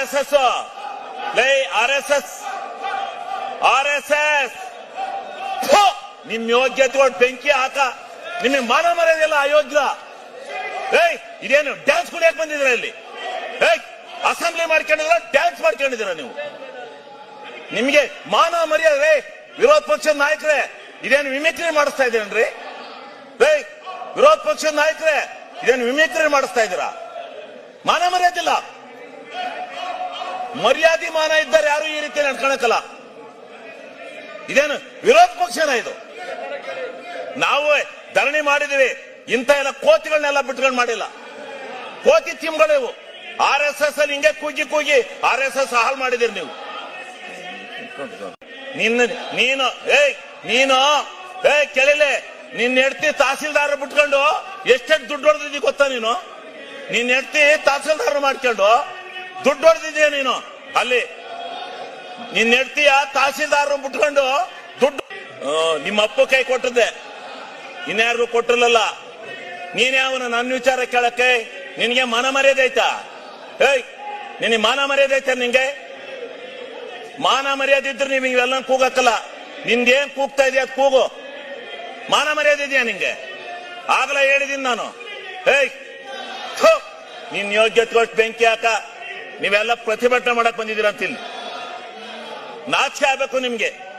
R S S ಲೈ R S S R S ಬೆಂಕಿ ಹಾಕ. ನಿಮಗೆ ಮಾನ ಮರ್ಯಾದೆಲ್ಲ ಅಯೋಗ್ಯ. ಏಯ್, ಇದೇನು ಡ್ಯಾನ್ಸ್ ಕುಡಿಯಕ್ ಬಂದಿದ್ರ ಇಲ್ಲಿ? ಏಯ್ ಅಸೆಂಬ್ಲಿ ಮಾಡ್ಕೊಂಡಿದ್ರ ಡ್ಯಾನ್ಸ್ ಮಾಡ್ಕೊಂಡಿದ್ದೀರ ನೀವು? ನಿಮ್ಗೆ ಮಾನ ಮರ್ಯಾದೆ ವಿರೋಧ ಪಕ್ಷದ ನಾಯಕರೇ, ಇದೇನು ವಿಮಿಕ್ರಿ ಮಾಡಿಸ್ತಾ ಇದ್ದೀರೇನ್ರಿ? ಏಯ್, ವಿರೋಧ ಪಕ್ಷದ ನಾಯಕರೇ, ಇದೇನು ವಿಮಿಕ್ರಿ ಮಾಡಿಸ್ತಾ ಇದ್ದೀರಾ? ಮಾನ ಮರ್ಯಾದಿಲ್ಲ ಮರ್ಯಾದೆ ಮಾನ ಇದ್ದಾರೆ ಯಾರು ಈ ರೀತಿ ನಡ್ಕೊಳಕಲ್ಲ. ಇದೇನು ವಿರೋಧ ಪಕ್ಷನ ಇದು? ನಾವು ಧರಣಿ ಮಾಡಿದೀವಿ ಇಂಥ ಎಲ್ಲ ಕೋತಿಗಳನ್ನೆಲ್ಲ ಬಿಟ್ಕೊಂಡು ಮಾಡಿಲ್ಲ. ಕೋತಿ ತಿಮ್ಗಳಿವು ಆರ್ ಎಸ್ ಎಸ್ ಅಲ್ಲಿ ಹಿಂಗೆ ಕೂಗಿ ಕೂಗಿ ಆರ್ ಎಸ್ ಎಸ್ ಹಾಳು ಮಾಡಿದಿರಿ ನೀವು. ನಿನ್ನ, ನೀನು, ಏಯ್ ನೀನು, ಏಯ್, ಕೆಳಲೆ, ನಿನ್ನ ಹೆಡ್ತಿ ತಹಸೀಲ್ದಾರ್ ಬಿಟ್ಕೊಂಡು ಎಷ್ಟೆಷ್ಟು ದುಡ್ಡು ಹೊಡೆದಿದ್ದೀವಿ ಗೊತ್ತಾ ನೀನು? ನಿನ್ನ ಹೆಡ್ತಿ ತಹಸೀಲ್ದಾರ್ ಮಾಡ್ಕೊಂಡು ದುಡ್ಡು ಹೊಡೆದಿದ್ಯ ನೀನು? ಅಲ್ಲಿ. ನಿನ್ನ ಹೆಡ್ತಿಯ ತಹಸೀಲ್ದಾರ್ ಬಿಟ್ಕೊಂಡು ದುಡ್ಡು ನಿಮ್ಮ ಅಪ್ಪ ಕೈ ಕೊಟ್ಟದ್ದೆ. ಇನ್ಯಾರು ಕೊಟ್ಟಿರಲಿಲ್ಲ. ನೀನ್ ಯಾವನ ನನ್ನ ವಿಚಾರ ಕೇಳಕ್ಕೆ? ನಿನಗೆ ಮಾನ ಮರ್ಯಾದೆ ಐತಾ? ಏಯ್ ನಿನಗೆ ಮಾನ ಮರ್ಯಾದೆ ಐತಾ ನಿಂಗೆ? ಮಾನ ಮರ್ಯಾದೆ ಇದ್ರೆ ನೀವು ಇವೆಲ್ಲ ಕೂಗಕ್ಕಲ್ಲ. ನಿಂದೇನ್ ಕೂಗ್ತಾ ಇದೆಯಾ ಅದ್ ಕೂಗು. ಮಾನ ಮರ್ಯಾದೆ ಇದೆಯಾ ನಿಂಗೆ? ಆಗ್ಲೇ ಹೇಳಿದೀನಿ ನಾನು. ಏಯ್ ಥು, ನಿನ್ ಯೋಗ್ಯತೆ ಬೆಂಕಿ ಹಾಕ. ನೀವೆಲ್ಲ ಪ್ರತಿಭಟನೆ ಮಾಡಕ್ ಬಂದಿದ್ದೀರ ಅಂತಿಲ್ಲ ನಾಚಿಕೆ ಆಗ್ಬೇಕು ನಿಮ್ಗೆ.